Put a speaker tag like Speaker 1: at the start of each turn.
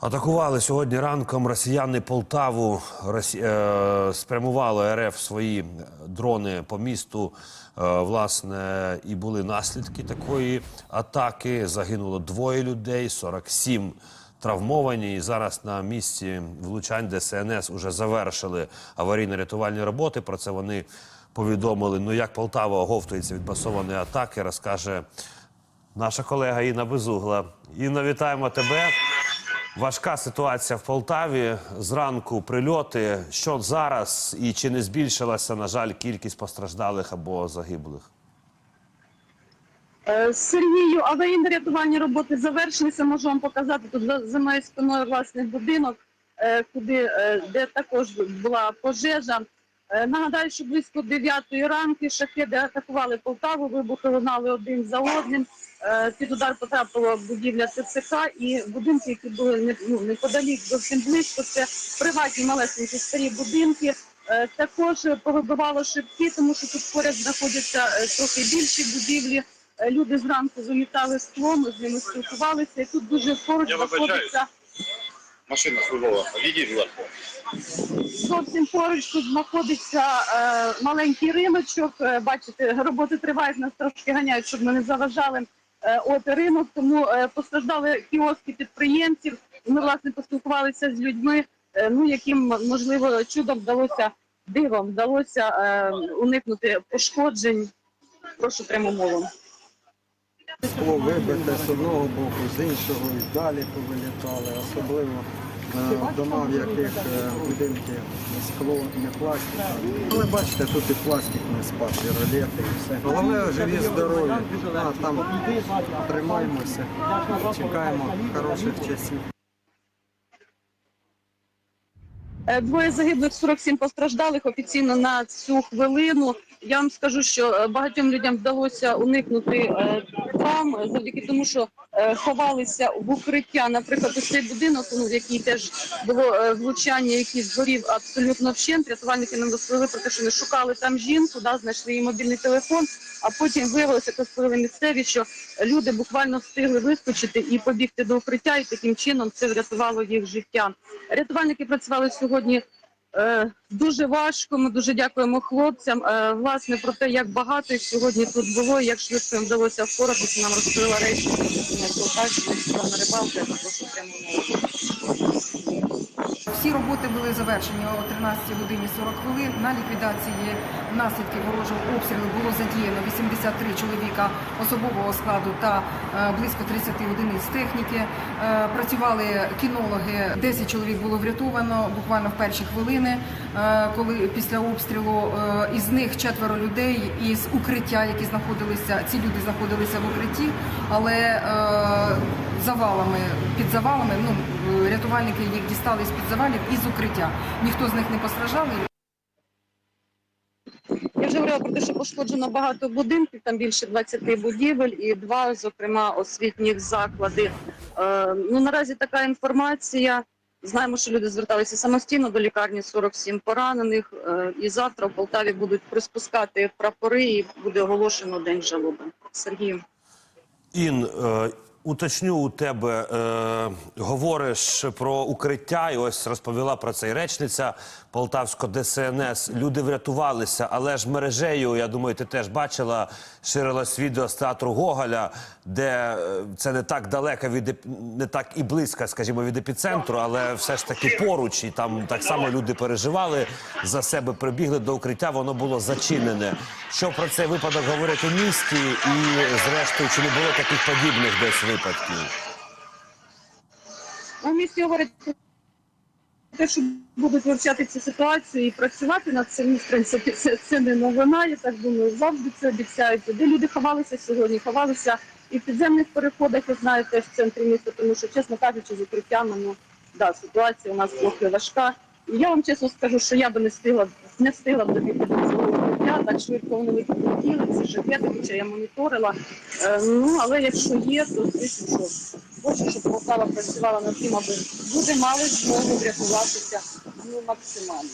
Speaker 1: Атакували сьогодні ранком росіяни Полтаву. Росі... е, Спрямували РФ свої дрони по місту. Е, власне, і були наслідки такої атаки. Загинуло двоє людей, 47 травмовані. І зараз на місці влучань ДСНС вже завершили аварійно-рятувальні роботи. Про це вони повідомили. Ну як Полтава оговтується від масованої атаки, розкаже наша колега Інна Безугла. Інна, вітаємо тебе. Важка ситуація в Полтаві. Зранку прильоти. Що зараз і чи не збільшилася, на жаль, кількість постраждалих або загиблих?
Speaker 2: Е, Сергію, аварійно рятувальні роботи завершилися. Можу вам показати тут за, моєю спиною власний будинок, е, куди е, де також була пожежа. Е, Нагадаю, що близько 9 ранку шахеди атакували Полтаву, вибухи лунали один за одним. Е, Під удар потрапила будівля ТЦК і будинки, які були ну, неподалік зовсім близько. Це приватні малесенькі старі будинки. Е, Також повибивало шибки, тому що тут поряд знаходяться трохи більші будівлі. Люди зранку замітали скло, з ними спілкувалися. І тут дуже поруч знаходиться
Speaker 3: Машина службова. Відійдіть, будь
Speaker 2: зовсім поруч тут знаходиться е, маленький риночок. Е, бачите, роботи тривають, нас трошки ганяють, щоб ми не заважали. Е, от ринок, тому е, постраждали кіоски підприємців. Ми власне поспілкувалися з людьми, е, ну яким можливо чудом вдалося дивом вдалося е, уникнути пошкоджень. Прошу прямо мову.
Speaker 4: Скло вибите з одного боку, з іншого і далі повилітали, особливо е, дома, в яких е, будинки скло, не пластик. Але бачите, тут і пластик не спав, і ролети, і все. Головне живі, здорові. А там тримаємося, чекаємо хороших часів.
Speaker 2: Е, Двоє загиблих, 47 постраждалих офіційно на цю хвилину. Я вам скажу, що е, багатьом людям вдалося уникнути е, травм е, завдяки тому, що е, ховалися в укриття. Наприклад, ось цей будинок, ну, в який теж було е, влучання, який згорів абсолютно вщент. Рятувальники нам розповіли про те, що вони шукали там жінку, да, знайшли її мобільний телефон. А потім виявилося, розповіли місцеві, що люди буквально встигли вискочити і побігти до укриття, і таким чином це врятувало їх життя. Рятувальники працювали сьогодні е, дуже важко. Ми дуже дякуємо хлопцям. Е, власне про те, як багато їх сьогодні тут було, як швидко їм вдалося впоратися. Нам розповіла речі на рибалки. Я прошу прямо.
Speaker 5: Всі роботи були завершені о 13 годині 40 хвилин. На ліквідації наслідків ворожого обстрілу було задіяно 83 чоловіка особового складу та е, близько 30 одиниць техніки. Е, Працювали кінологи, 10 чоловік було врятовано буквально в перші хвилини, е, коли після обстрілу е, із них четверо людей із укриття, які знаходилися, ці люди знаходилися в укритті, але е, завалами під завалами. Ну рятувальники їх дістали з під завалів із укриття. Ніхто з них не постраждав.
Speaker 2: Я вже говорила про те, що пошкоджено багато будинків, там більше 20 будівель і два, зокрема, освітніх заклади. Ну наразі така інформація. Знаємо, що люди зверталися самостійно до лікарні 47 поранених. Е, і завтра в Полтаві будуть приспускати прапори і буде оголошено день жалоби. Сергію.
Speaker 1: Ін, е, уточню у тебе, е, говориш про укриття, і ось розповіла про це речниця Полтавського ДСНС. Люди врятувалися, але ж мережею, я думаю, ти теж бачила, ширилось відео з театру Гоголя, де е, це не так далеко від не так і близько, скажімо, від епіцентру, але все ж таки поруч, і там так само люди переживали за себе, прибігли до укриття, воно було зачинене. Що про цей випадок говорять у місті, і зрештою, чи не було таких подібних десь випадків?
Speaker 2: У місті говорять про те, що будуть вивчати цю ситуацію і працювати над цим. В принципі, це, це не новина. Я так думаю, завжди це обіцяють. Де люди ховалися сьогодні? Ховалися і в підземних переходах, ви знаєте, в центрі міста, тому що, чесно кажучи, з укриттями, ну да, ситуація у нас трохи важка. І я вам чесно скажу, що я би не встигла не встигла б добігти до цього укриття, так швидко вони летіли, ці жакети, хоча я моніторила. Е, ну але якщо є, то звісно, що хочу, щоб Полтава працювала над тим, аби люди мали змогу врятуватися ну, максимально.